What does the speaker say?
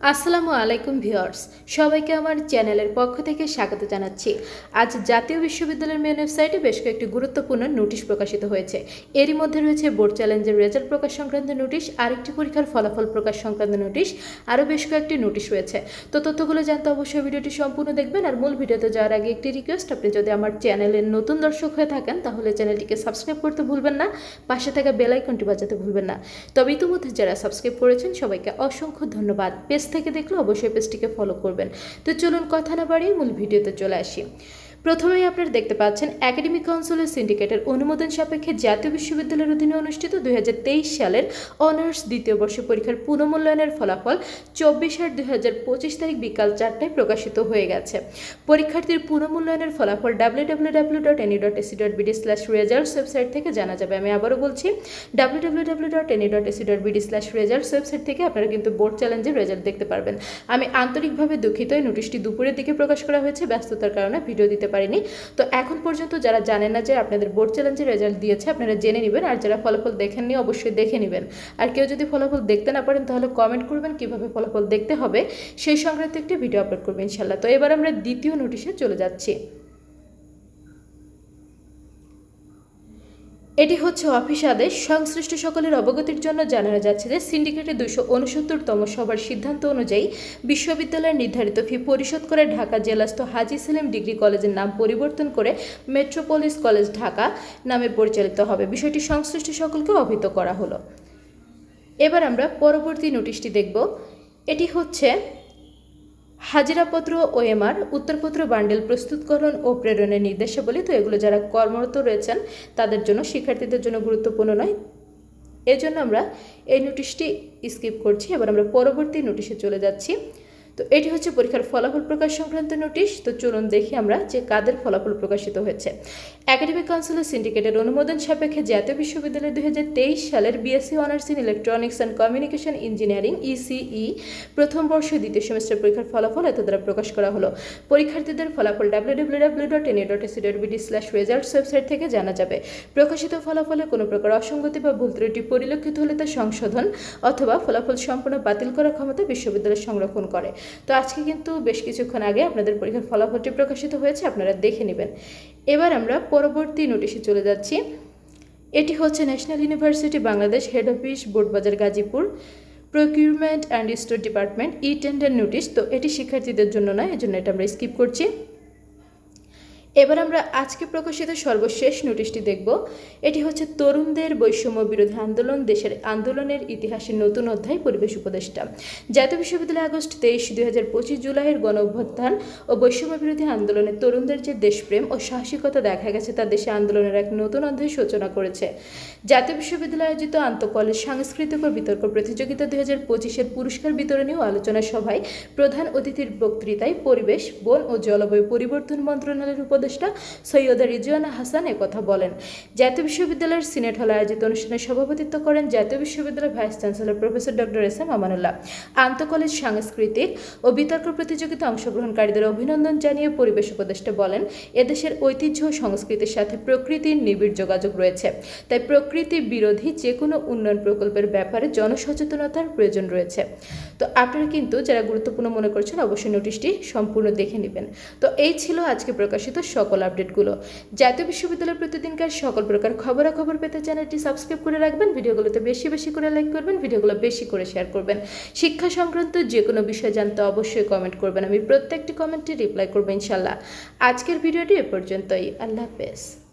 আসসালামু আলাইকুম ভিউয়ার্স, সবাইকে আমার চ্যানেলের পক্ষ থেকে স্বাগত জানাচ্ছি। আজ জাতীয় বিশ্ববিদ্যালয়ের মেন ওয়েবসাইটে বেশ কয়েকটি গুরুত্বপূর্ণ নোটিশ প্রকাশিত হয়েছে। এরই মধ্যে রয়েছে বোর্ড চ্যালেঞ্জের রেজাল্ট প্রকাশ সংক্রান্ত নোটিশ, আরেকটি পরীক্ষার ফলাফল প্রকাশ সংক্রান্ত নোটিশ, আরও বেশ কয়েকটি নোটিশ রয়েছে। তো তথ্যগুলো জানতে অবশ্যই ভিডিওটি সম্পূর্ণ দেখবেন আর মূল ভিডিওতে যাওয়ার আগে একটি রিকোয়েস্ট আপনি যদি আমার চ্যানেলের নতুন দর্শক হয়ে থাকেন, তাহলে চ্যানেলটিকে সাবস্ক্রাইব করতে ভুলবেন না, পাশে থাকা বেল আইকনটি বাজাতে ভুলবেন না। তবে ইতিমধ্যে যারা সাবস্ক্রাইব করেছেন, সবাইকে অসংখ্য ধন্যবাদ। পেজ থেকে দেখলে অবশ্যই পেজটিকে ফলো করবেন। তো চলুন কথা না বাড়িয়ে মূল ভিডিওতে চলে আসি। প্রথমেই আপনারা দেখতে পাচ্ছেন একাডেমিক কাউন্সিলের সিন্ডিকেটের অনুমোদন সাপেক্ষে জাতীয় বিশ্ববিদ্যালয়ের অধীনে অনুষ্ঠিত দুই হাজার তেইশ সালের অনার্স দ্বিতীয় বর্ষ পরীক্ষার পুনঃমূল্যায়নের ফলাফল চব্বিশ আট দুই তারিখ বিকাল চারটায় প্রকাশিত হয়ে গেছে। পরীক্ষার্থীর পুনঃমূল্যায়নের ফলাফল W W W BD slash website থেকে জানা যাবে। আমি আবারও বলছি, W W BD slash website থেকে আপনারা কিন্তু বোর্ড চ্যালেঞ্জের রেজাল্ট দেখতে পারবেন। আমি আন্তরিকভাবে দুঃখিত, এই নোটিশটি দুপুরের দিকে প্রকাশ করা হয়েছে, ব্যস্ততার কারণে ভিডিও দিতে পারিনি। তো এখন পর্যন্ত যারা জানেন না যে আপনাদের বোর্ড চ্যালেঞ্জের রেজাল্ট দিয়েছে, আপনারা জেনে নেবেন। আর যারা ফলাফল দেখেননি, অবশ্যই দেখে নেবেন। আর কেউ যদি ফলাফল দেখতে না পারেন, তাহলে কমেন্ট করবেন কীভাবে ফলাফল দেখতে হবে। সেই সংক্রান্ত একটি ভিডিও আপলোড করবেন ইনশাল্লাহ তো এবার আমরা দ্বিতীয় নোটিশে চলে যাচ্ছি। এটি হচ্ছে অফিস আদেশ। সংশ্লিষ্ট সকলের অবগতির জন্য জানানো যাচ্ছে যে সিন্ডিকেটের দুশো উনসত্তরতম সভার সিদ্ধান্ত অনুযায়ী বিশ্ববিদ্যালয়ের নির্ধারিত ফি পরিশোধ করে ঢাকা জেলাস্থ হাজি সেলিম ডিগ্রি কলেজের নাম পরিবর্তন করে মেট্রোপলিস কলেজ ঢাকা নামে পরিচালিত হবে। বিষয়টি সংশ্লিষ্ট সকলকে অবহিত করা হলো। এবার আমরা পরবর্তী নোটিশটি দেখব। এটি হচ্ছে হাজিরাপত্র ওএমআর উত্তরপত্র বান্ডেল প্রস্তুতকরণ ও প্রেরণের নির্দেশাবলী তো এগুলো যারা কর্মরত রয়েছেন, তাদের জন্য শিক্ষার্থীদের জন্য গুরুত্বপূর্ণ নয়। এজন্য আমরা এই নোটিশটি স্কিপ করছি। এবার আমরা পরবর্তী নোটিশে চলে যাচ্ছি। তো এটি হচ্ছে পরীক্ষার ফলাফল প্রকাশ সংক্রান্ত নোটিশ। তো চলুন দেখি আমরা যে কাদের ফলাফল প্রকাশিত হয়েছে। একাডেমিক কাউন্সিলের সিন্ডিকেটের অনুমোদন সাপেক্ষে জাতীয় বিশ্ববিদ্যালয় দু হাজার তেইশ সালের BSc honours in electronics and communication engineering ECE প্রথম বর্ষ দ্বিতীয় সেমিস্টার পরীক্ষার ফলাফল এত দ্বারা প্রকাশ করা হলো। পরীক্ষার্থীদের ফলাফল W W W dot NA dot AC dot BD slash results website থেকে জানা যাবে। প্রকাশিত ফলাফলে কোনো প্রকার অসঙ্গতি বা ভুল ত্রুটি পরিলক্ষিত হলে তা সংশোধন অথবা ফলাফল সম্পূর্ণ বাতিল করার ক্ষমতা বিশ্ববিদ্যালয় সংরক্ষণ করে। তো আজকে কিন্তু বেশ কিছুক্ষণ আগে আপনাদের পরীক্ষার ফলাফলটি প্রকাশিত হয়েছে, আপনারা দেখে নেবেন। এবার আমরা পরবর্তী নোটিশে চলে যাচ্ছি। এটি হচ্ছে national university Bangladesh head office, Boardbazar, Gazipur. Procurement and store department e tender notice. তো এটি শিক্ষার্থীদের জন্য নয়, এজন্য এটা আমরা স্কিপ করছি। এবার আমরা আজকে প্রকাশিত সর্বশেষ নোটিশটি দেখব। এটি হচ্ছে তরুণদের বৈষম্য বিরোধী আন্দোলন, দেশের আন্দোলনের ইতিহাসের নতুন অধ্যায় পরিবেশ উপদেষ্টা। জাতীয় বিশ্ববিদ্যালয় আগস্ট তেইশ, দুই হাজার পঁচিশ জুলাইয়ের গণ অভ্যুত্থান ও বৈষম্য বিরোধী আন্দোলনে তরুণদের যে দেশপ্রেম ও সাহসিকতা দেখা গেছে, তা দেশে আন্দোলনের এক নতুন অধ্যায় সূচনা করেছে। জাতীয় বিশ্ববিদ্যালয় আয়োজিত আন্তঃকলেজ সাংস্কৃতিক ও বিতর্ক প্রতিযোগিতা দুই হাজার পঁচিশের পুরস্কার বিতরণী ও আলোচনা সভায় প্রধান অতিথির বক্তৃতায় পরিবেশ, বন ও জলবায়ু পরিবর্তন মন্ত্রণালয়ের উপদেষ্টা সৈয়দা রিজওয়ানা হাসান কথা বলেন। জাতীয় বিশ্ববিদ্যালয়ের সিনেট হলে আয়োজিত অনুষ্ঠানে সভাপতিত্ব করেন জাতীয় বিশ্ববিদ্যালয়ের vice chancellor professor doctor S M Amanullah. আন্তঃকলেজ সাংস্কৃতিক ও বিতর্ক প্রতিযোগিতা অংশগ্রহণকারীদের অভিনন্দন জানিয়ে পরিবেশ উপদেষ্টা বলেন, এদেশের ঐতিহ্য ও সংস্কৃতির সাথে প্রকৃতির নিবিড় যোগাযোগ রয়েছে। তাই প্রকৃতি বিরোধী যে কোনো উন্নয়ন প্রকল্পের ব্যাপারে জনসচেতনতার প্রয়োজন রয়েছে। তো আপনারা কিন্তু যারা গুরুত্বপূর্ণ মনে করছেন, অবশ্যই নোটিশটি সম্পূর্ণ দেখে নেবেন। তো এই ছিল আজকে প্রকাশিত সকল আপডেটগুলো। জাতীয় বিশ্ববিদ্যালয়ের প্রতিদিনকার সকল প্রকার খবরাখবর পেতে চ্যানেলটি সাবস্ক্রাইব করে রাখবেন, ভিডিওগুলোতে বেশি বেশি করে লাইক করবেন, ভিডিওগুলো বেশি করে শেয়ার করবেন। শিক্ষা সংক্রান্ত যে কোনো বিষয় জানতে অবশ্যই কমেন্ট করবেন। আমি প্রত্যেকটি কমেন্টে রিপ্লাই করব ইনশাল্লাহ। আজকের ভিডিওটি এ পর্যন্তই। আল্লাহ হাফেজ।